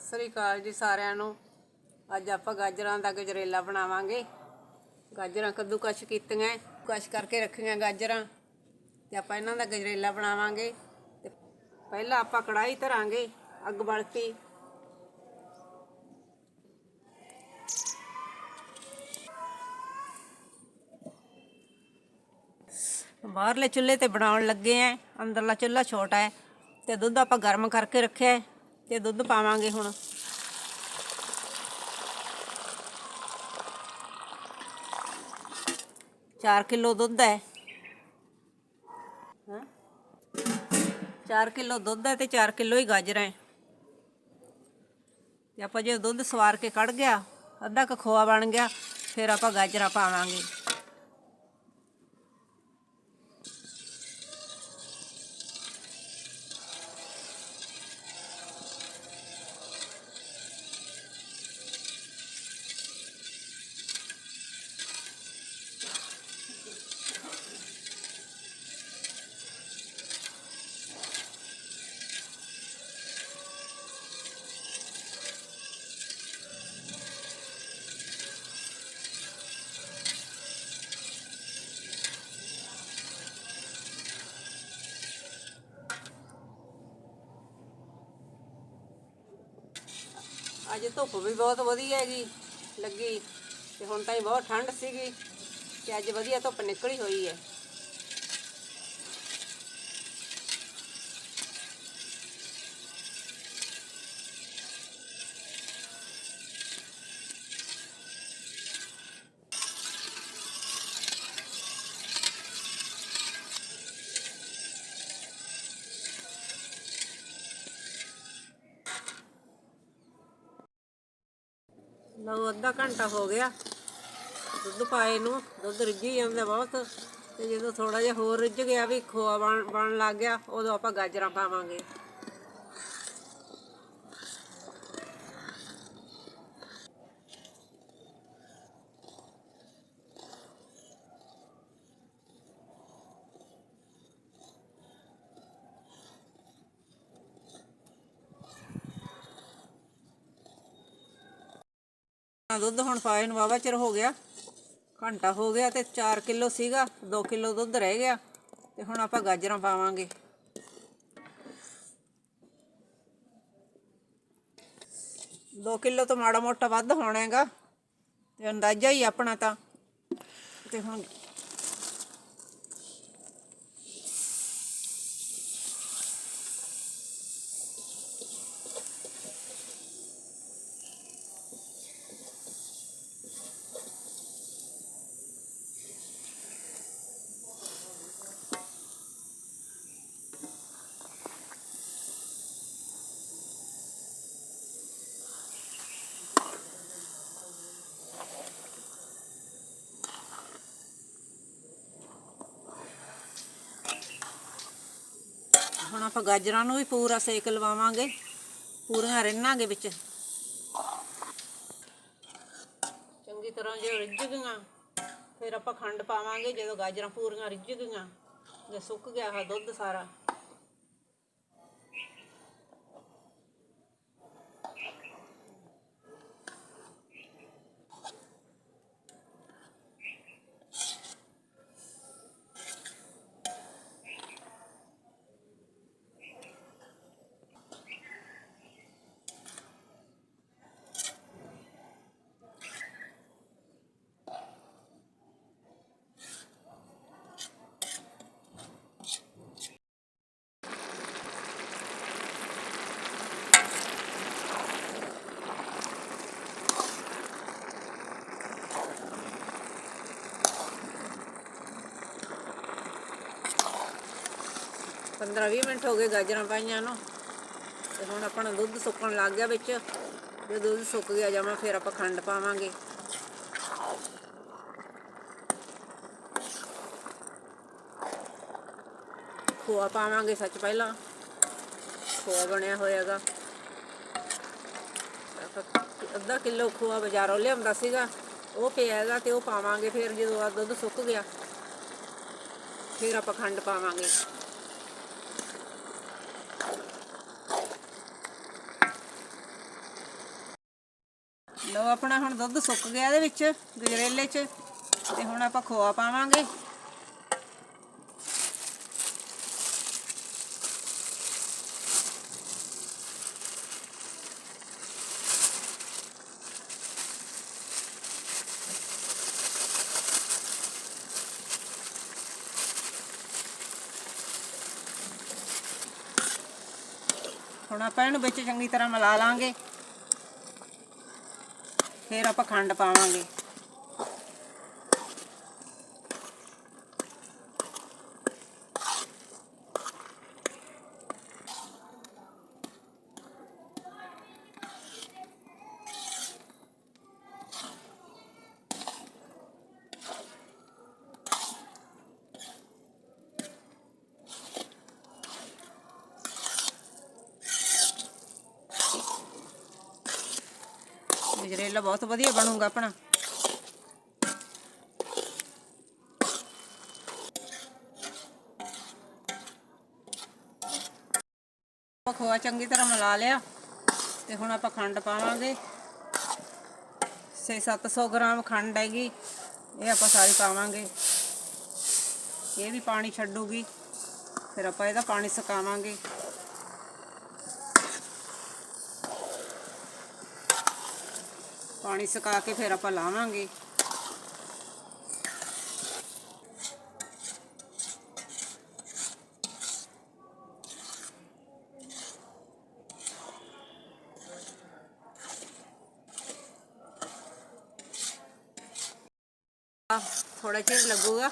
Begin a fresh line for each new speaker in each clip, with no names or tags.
ਸਤਿ ਸ੍ਰੀ ਅਕਾਲ ਜੀ ਸਾਰਿਆਂ ਨੂੰ। ਅੱਜ ਆਪਾਂ ਗਾਜਰਾਂ ਦਾ ਗਜਰੇਲਾ ਬਣਾਵਾਂਗੇ। ਗਾਜਰਾਂ ਕੱਦੂਕਸ਼ ਕੀਤੀਆਂ, ਕਸ਼ ਕਰਕੇ ਰੱਖੀਆਂ ਗਾਜਰਾਂ। ਤੇ ਆਪਾਂ ਇਹਨਾਂ ਦਾ ਗਜਰੇਲਾ ਬਣਾਵਾਂਗੇ। ਤੇ ਪਹਿਲਾਂ ਆਪਾਂ ਕੜਾਈ ਧਰਾਂਗੇ, ਅੱਗ ਬਲਤੀ ਬਾਹਰਲੇ ਚੁੱਲ੍ਹੇ ਤੇ ਬਣਾਉਣ ਲੱਗੇ ਆਂ। ਅੰਦਰਲਾ ਚੁੱਲ੍ਹਾ ਛੋਟਾ ਹੈ। ਤੇ ਦੁੱਧ ਆਪਾਂ ਗਰਮ ਕਰਕੇ ਰੱਖਿਆ ਹੈ। ਤੇ ਦੁੱਧ ਪਾਵਾਂਗੇ ਹੁਣ। ਚਾਰ ਕਿਲੋ ਦੁੱਧ ਹੈ। ਹਾਂ? 4 ਕਿਲੋ ਦੁੱਧ ਹੈ ਤੇ 4 ਕਿਲੋ ਹੀ ਗਾਜਰਾਂ ਹੈ। ਤੇ ਆਪਾਂ ਜੇ ਦੁੱਧ ਸਵਾਰ ਕੇ ਕੱਢ ਗਿਆ, ਅੱਧਾ ਕ ਖੋਆ ਬਣ ਗਿਆ, ਫਿਰ ਆਪਾਂ ਗਾਜਰਾਂ ਪਾਵਾਂਗੇ। ਅੱਜ ਧੁੱਪ ਵੀ ਬਹੁਤ ਵਧੀਆ ਹੈਗੀ, ਲੱਗੀ ਤੇ ਹੁਣ ਤਾਂ ਹੀ ਬਹੁਤ ਠੰਡ ਸੀਗੀ ਤੇ ਅੱਜ ਵਧੀਆ ਧੁੱਪ ਨਿਕਲੀ ਹੋਈ ਹੈ। ਲਓ ਅੱਧਾ ਘੰਟਾ ਹੋ ਗਿਆ। ਦੁੱਧ ਪਾਏ ਨੂੰ, ਦੁੱਧ ਰਿੱਝੀ ਜਾਂਦਾ ਬਹੁਤ। ਤੇ ਜਦੋਂ ਥੋੜਾ ਜਿਹਾ ਹੋਰ ਰਿੱਝ ਗਿਆ ਵੀ ਖੋਆ ਬਣ ਬਣਨ ਲੱਗ ਗਿਆ, ਉਦੋਂ ਆਪਾਂ ਗਾਜਰਾਂ ਪਾਵਾਂਗੇ। ਦੁੱਧ ਹੁਣ ਪਾਏ ਨੂੰ ਵਾਵਾ ਚਿਰ ਹੋ ਗਿਆ। ਘੰਟਾ ਹੋ ਗਿਆ ਤੇ 4 ਕਿਲੋ ਸੀਗਾ 2 ਕਿਲੋ ਦੁੱਧ ਰਹਿ ਗਿਆ ਤੇ ਹੁਣ ਆਪਾਂ ਗਾਜਰਾਂ ਪਾਵਾਂਗੇ। ਦੋ ਕਿਲੋ ਤੋਂ ਮਾੜਾ ਮੋਟਾ ਵੱਧ ਹੋਣਾ ਹੈਗਾ ਤੇ ਅੰਦਾਜ਼ਾ ਹੀ ਆਪਣਾ ਤਾਂ। ਤੇ ਹੁਣ ਆਪਾਂ ਗਾਜਰਾਂ ਨੂੰ ਵੀ ਪੂਰਾ ਸੇਕ ਲਵਾਵਾਂਗੇ ਪੂਰੀਆਂ ਰਿੰਨਾਂਗੇ ਵਿੱਚ। ਚੰਗੀ ਤਰ੍ਹਾਂ ਜੇ ਰਿੱਝ ਗਈਆਂ, ਫਿਰ ਆਪਾਂ ਖੰਡ ਪਾਵਾਂਗੇ ਜਦੋਂ ਗਾਜਰਾਂ ਪੂਰੀਆਂ ਰਿੱਝ ਗਈਆਂ। ਜੇ ਸੁੱਕ ਗਿਆ ਹਾ ਦੁੱਧ ਸਾਰਾ। ਪੰਦਰਾਂ 20 ਮਿੰਟ ਹੋ ਗਏ ਗਾਜਰਾਂ ਪਾਈਆਂ ਨੂੰ ਤੇ ਹੁਣ ਆਪਣਾ ਦੁੱਧ ਸੁੱਕਣ ਲੱਗ ਗਿਆ ਵਿੱਚ। ਜੇ ਦੁੱਧ ਸੁੱਕ ਗਿਆ ਜਾਵਾਂ ਫਿਰ ਆਪਾਂ ਖੰਡ ਪਾਵਾਂਗੇ। ਖੋਆ ਪਾਵਾਂਗੇ ਸੱਚ ਪਹਿਲਾਂ। ਖੋਆ ਬਣਿਆ ਹੋਇਆਗਾ। ਅੱਧਾ ਕਿਲੋ ਖੋਆ ਬਾਜ਼ਾਰੋਂ ਲਿਆਉਂਦਾ ਸੀਗਾ। ਉਹ ਪਿਆ ਹੈਗਾ ਤੇ ਉਹ ਪਾਵਾਂਗੇ ਫਿਰ ਜਦੋਂ ਆ ਦੁੱਧ ਸੁੱਕ ਗਿਆ। ਫਿਰ ਆਪਾਂ ਖੰਡ ਪਾਵਾਂਗੇ। ਲੋ ਆਪਣਾ ਹੁਣ ਦੁੱਧ ਸੁੱਕ ਗਿਆ ਇਹਦੇ ਵਿੱਚ, ਗਜਰੇਲੇ 'ਚ, ਤੇ ਹੁਣ ਆਪਾਂ ਖੋਆ ਪਾਵਾਂਗੇ। ਹੁਣ ਆਪਾਂ ਇਹਨੂੰ ਵਿੱਚ ਚੰਗੀ ਤਰ੍ਹਾਂ ਮਿਲਾ ਲਾਂਗੇ। ਫਿਰ ਆਪਾਂ ਖੰਡ ਪਾਵਾਂਗੇ। ਗਜਰੇਲਾ ਬਹੁਤ ਵਧੀਆ ਬਣੂਗਾ ਆਪਣਾ। ਖੋਆ ਚੰਗੀ ਤਰ੍ਹਾਂ ਮਿਲਾ ਲਿਆ ਤੇ ਹੁਣ ਆਪਾਂ ਖੰਡ ਪਾਵਾਂਗੇ। 6-700 ਗ੍ਰਾਮ ਖੰਡ ਹੈਗੀ, ਇਹ ਆਪਾਂ ਸਾਰੀ ਪਾਵਾਂਗੇ। ਇਹ ਵੀ ਪਾਣੀ ਛੱਡੂਗੀ, ਫਿਰ ਆਪਾਂ ਇਹਦਾ ਪਾਣੀ ਸੁਕਾਵਾਂਗੇ। ਪਾਣੀ ਸੁਕਾ ਕੇ ਫਿਰ ਆਪਾਂ ਲਾਵਾਂਗੇ। ਥੋੜਾ ਚਿਰ ਲੱਗੂਗਾ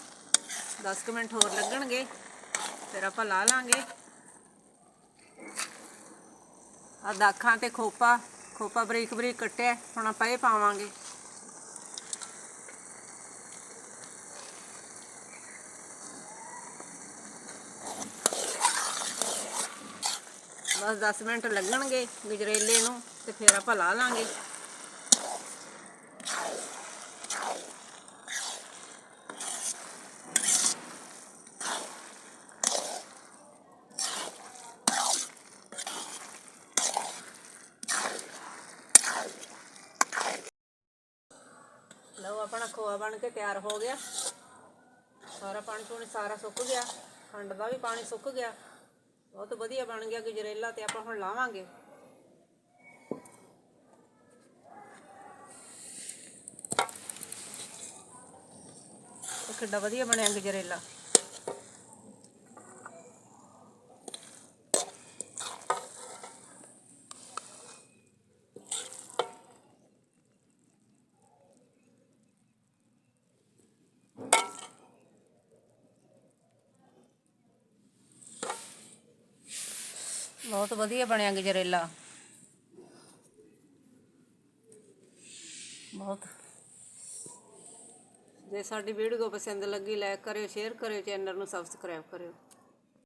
10 ਕੁ ਮਿੰਟ ਹੋਰ ਲੱਗਣਗੇ, ਫਿਰ ਆਪਾਂ ਲਾ ਲਾਂਗੇ। ਆ ਦਾਖਾਂ ਤੇ ਖੋਪਾ ਖੋਪਾ ਬਰੀਕ ਬਰੀਕ ਕੱਟਿਆ ਹੁਣ ਆਪਾਂ ਇਹ ਪਾਵਾਂਗੇ। ਬਸ 10 ਮਿੰਟ ਲੱਗਣਗੇ ਗਜਰੇਲੇ ਨੂੰ ਤੇ ਫਿਰ ਆਪਾਂ ਲਾ ਲਾਂਗੇ ਲਓ ਆਪਣਾ ਖੋਆ ਬਣ ਕੇ ਤਿਆਰ ਹੋ ਗਿਆ। ਸਾਰਾ ਪਾਣੀ ਪੂਣੀ ਸਾਰਾ ਸੁੱਕ ਗਿਆ। ਖੰਡ ਦਾ ਵੀ ਪਾਣੀ ਸੁੱਕ ਗਿਆ। ਬਹੁਤ ਵਧੀਆ ਬਣ ਗਿਆ ਗਜਰੇਲਾ ਤੇ ਆਪਾਂ ਹੁਣ ਲਾਵਾਂਗੇ। ਇਹ ਕਿੱਡਾ ਵਧੀਆ ਬਣਿਆ ਗਜਰੇਲਾ। ਬਹੁਤ ਵਧੀਆ ਬਣਿਆ ਗਜਰੇਲਾ। ਬਹੁਤ। ਜੇ ਸਾਡੀ ਵੀਡੀਓ ਪਸੰਦ ਲੱਗੀ ਲਾਈਕ ਕਰਿਓ ਸ਼ੇਅਰ ਕਰਿਓ ਚੈਨਲ ਨੂੰ ਸਬਸਕ੍ਰਾਈਬ ਕਰਿਓ।